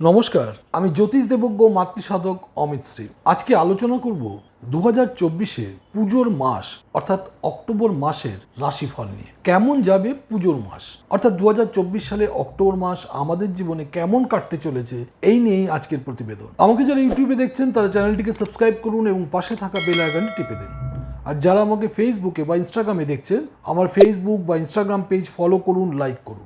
নমস্কার, আমি জ্যোতিষ দেবজ্ঞ মাতৃসাধক অমিত শ্রী। আজকে আলোচনা করব দু হাজার চব্বিশে পুজোর মাস, অর্থাৎ অক্টোবর মাসের রাশিফল নিয়ে। কেমন যাবে পুজোর মাস? অর্থাৎ দু হাজার চব্বিশ অক্টোবর মাস আমাদের জীবনে কেমন কাটতে চলেছে, এই নিয়েই আজকের প্রতিবেদন। আমাকে যারা ইউটিউবে দেখছেন, তারা চ্যানেলটিকে সাবস্ক্রাইব করুন এবং পাশে থাকা বেল আইকনটি টিপে দিন। আর যারা আমাকে ফেসবুকে বা ইনস্টাগ্রামে দেখছেন, আমার ফেসবুক বা ইনস্টাগ্রাম পেজ ফলো করুন লাইক করুন।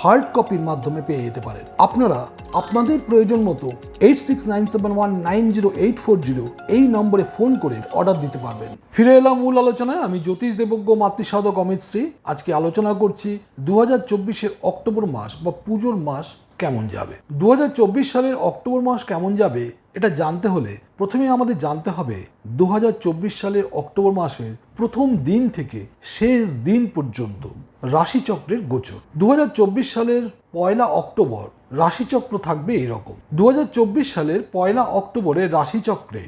হার্ড কপির মাধ্যমে পেয়ে যেতে পারেন। আপনারা আপনাদের প্রয়োজন মতো eight six nine seven one nine zero eight four zero এই নম্বরে ফোন করে অর্ডার দিতে পারবেন। ফিরে এলাম মূল আলোচনায়। আমি জ্যোতিষ দেবজ্ঞ, মাতৃসাধক অমিত শ্রী। আজকে আলোচনা করছি দু হাজার চব্বিশের অক্টোবর মাস বা পুজোর মাস কেমন যাবে? দুহাজার চব্বিশ সালের অক্টোবর মাস কেমন যাবে, এটা জানতে হলে প্রথমে আমাদের জানতে হবে দুহাজার চব্বিশ সালের অক্টোবর মাসের প্রথম দিন থেকে শেষ দিন পর্যন্ত রাশিচক্রের গোচর। দু হাজার চব্বিশ সালের পয়লা অক্টোবর রাশিচক্র থাকবে এরকম। দু হাজার চব্বিশ সালের পয়লা অক্টোবরে রাশিচক্রে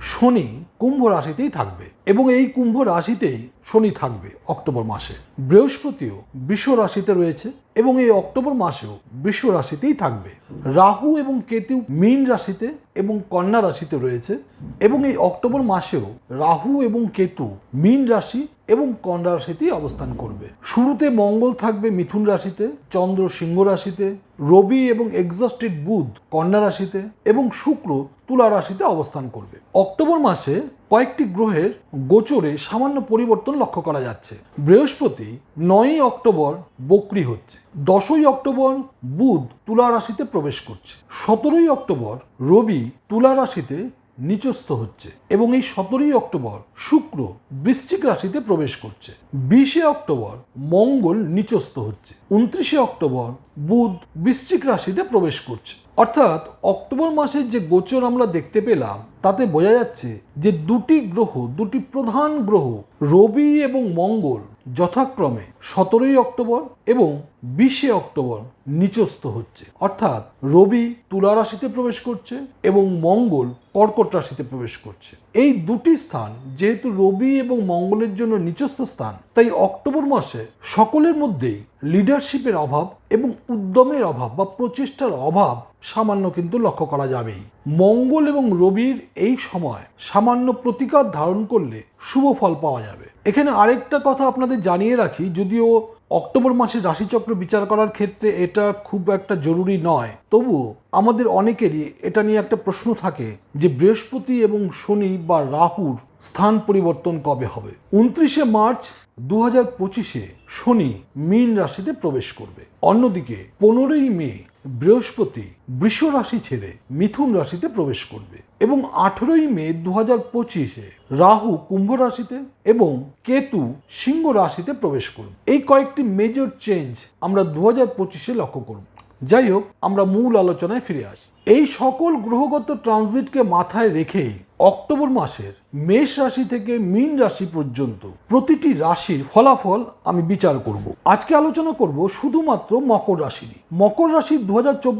শনি কুম্ভ রাশিতেই থাকবে এবং এই কুম্ভ রাশিতেই শনি থাকবে অক্টোবর মাসে। বৃহস্পতিও বিশ্ব রাশিতে রয়েছে এবং এই অক্টোবর মাসেও বিশ্ব রাশিতেই থাকবে। রাহু এবং কেতু মীন রাশিতে এবং কন্যা রাশিতে রয়েছে এবং এই অক্টোবর মাসেও রাহু এবং কেতু মীন রাশি এবং কন্যা রাশিতেই অবস্থান করবে। শুরুতে মঙ্গল থাকবে মিথুন রাশিতে, চন্দ্র সিংহ রাশিতে, রবি এবং এক্সস্টেড বুধ কন্যা রাশিতে এবং শুক্র তুলা রাশিতে অবস্থান করবে। অক্টোবর মাসে কয়েকটি গ্রহের গোচরে সামান্য পরিবর্তন লক্ষ্য করা যাচ্ছে। বৃহস্পতি নয়ই অক্টোবর বকরি হচ্ছে, দশই অক্টোবর বুধ তুলা রাশিতে প্রবেশ করছে, সতেরোই অক্টোবর রবি তুলা রাশিতে নিচস্থ হচ্ছে এবং এই সতেরোই অক্টোবর শুক্র বৃশ্চিক রাশিতে প্রবেশ করছে। বিশে অক্টোবর মঙ্গল নিচস্থ হচ্ছে। উনত্রিশে অক্টোবর বুধ বৃশ্চিক রাশিতে প্রবেশ করছে। অর্থাৎ অক্টোবর মাসের যে গোচর আমরা দেখতে পেলাম, তাতে বোঝা যাচ্ছে যে দুটি গ্রহ, দুটি প্রধান গ্রহ, রবি এবং মঙ্গল যথাক্রমে সতেরোই অক্টোবর এবং বিশে অক্টোবর নিচস্থ হচ্ছে। অর্থাৎ রবি তুলা রাশিতে প্রবেশ করছে এবং মঙ্গল কর্কট রাশিতে প্রবেশ করছে। এই দুটি স্থান যেহেতু রবি এবং মঙ্গলের জন্য নিচস্থ স্থান, তাই অক্টোবর মাসে সকলের মধ্যেই লিডারশিপের অভাব এবং উদ্যমের অভাব বা প্রচেষ্টার অভাব সামান্য কিন্তু লক্ষ্য করা যাবেই। মঙ্গল এবং রবির এই সময় সামান্য প্রতিকার ধারণ করলে শুভ ফল পাওয়া যাবে। এখানে আরেকটা কথা আপনাদের জানিয়ে রাখি, যদিও অক্টোবর মাসে রাশিচক্র বিচার করার ক্ষেত্রে এটা খুব একটা জরুরি নয়। তবুও আমাদের অনেকেরই এটা নিয়ে একটা প্রশ্ন থাকে যে বৃহস্পতি এবং শনি বা রাহুর স্থান পরিবর্তন কবে হবে? উনত্রিশে মার্চ দু হাজার পঁচিশে শনি মীন রাশিতে প্রবেশ করবে। অন্যদিকে পনেরোই মে বৃহস্পতি বৃষ রাশি ছেড়ে মিথুন রাশিতে প্রবেশ করবে এবং আঠেরোই মে দু হাজার পঁচিশে রাহু কুম্ভ রাশিতে এবং কেতু সিংহ রাশিতে প্রবেশ করবে। এই কয়েকটি মেজর চেঞ্জ আমরা দু হাজার পঁচিশে লক্ষ্য করব। যাই হোক আমরা মূল আলোচনায় ফিরে আসি। এই সকল গ্রহগত ট্রানজিটকে মাথায় রেখেই অক্টোবর মাসের মেষ রাশি থেকে মীন রাশি পর্যন্ত প্রতিটি রাশির ফলাফল আমি বিচার করব। আজকে আলোচনা করব শুধুমাত্র মকর রাশিরই মকর রাশির দু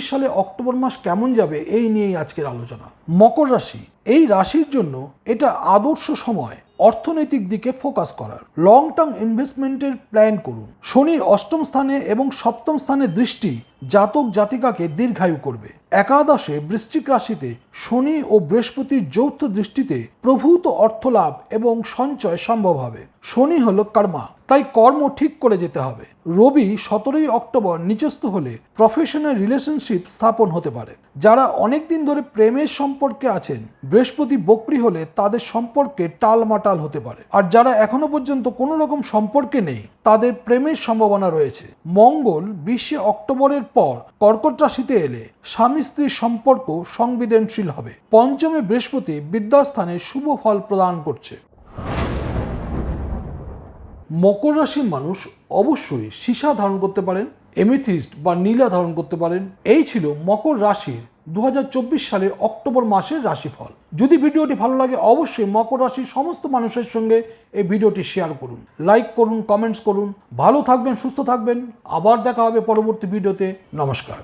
সালে অক্টোবর মাস কেমন যাবে এই নিয়েই আজকের আলোচনা। মকর রাশি, এই রাশির জন্য এটা আদর্শ সময় অর্থনৈতিক দিকে ফোকাস করার। লং টার্ম ইনভেস্টমেন্টের প্ল্যান করুন। শনির অষ্টম স্থানে এবং সপ্তম স্থানে দৃষ্টি জাতক জাতিকাকে দীর্ঘায়ু করবে। একাদশে বৃশ্চিক রাশিতে শনি ও বৃহস্পতির যৌথ দৃষ্টিতে প্রভূত অর্থলাভ এবং সঞ্চয় সম্ভব হবে। শনি হল কর্মা, তাই কর্ম ঠিক করে যেতে হবে। রবি সতেরোই অক্টোবর নিচস্থ হলে প্রফেশনাল রিলেশনশিপ স্থাপন হতে পারে। যারা অনেক দিন ধরে প্রেমের সম্পর্কে আছেন, বৃহস্পতি বকরি হলে তাদের সম্পর্কে টালমাটাল হতে পারে। আর যারা এখনও পর্যন্ত কোনো রকম সম্পর্কে নেই, তাদের প্রেমের সম্ভাবনা রয়েছে। মঙ্গল বিশে অক্টোবরের পর কর্কট রাশিতে এলে স্বামী স্ত্রীর সম্পর্ক সংবেদনশীল হবে। পঞ্চমে বৃহস্পতি বিদ্যাস্থানে শুভ ফল প্রদান করছে। মকর রাশির মানুষ অবশ্যই সীসা ধারণ করতে পারেন, এমিথিস্ট বা নীলা ধারণ করতে পারেন। এই ছিল মকর রাশির দু হাজার চব্বিশ সালের অক্টোবর মাসের রাশিফল। যদি ভিডিওটি ভালো লাগে, অবশ্যই মকর রাশির সমস্ত মানুষের সঙ্গে এই ভিডিওটি শেয়ার করুন। লাইক করুন, কমেন্টস করুন। ভালো থাকবেন, সুস্থ থাকবেন। আবার দেখা হবে পরবর্তী ভিডিওতে। নমস্কার।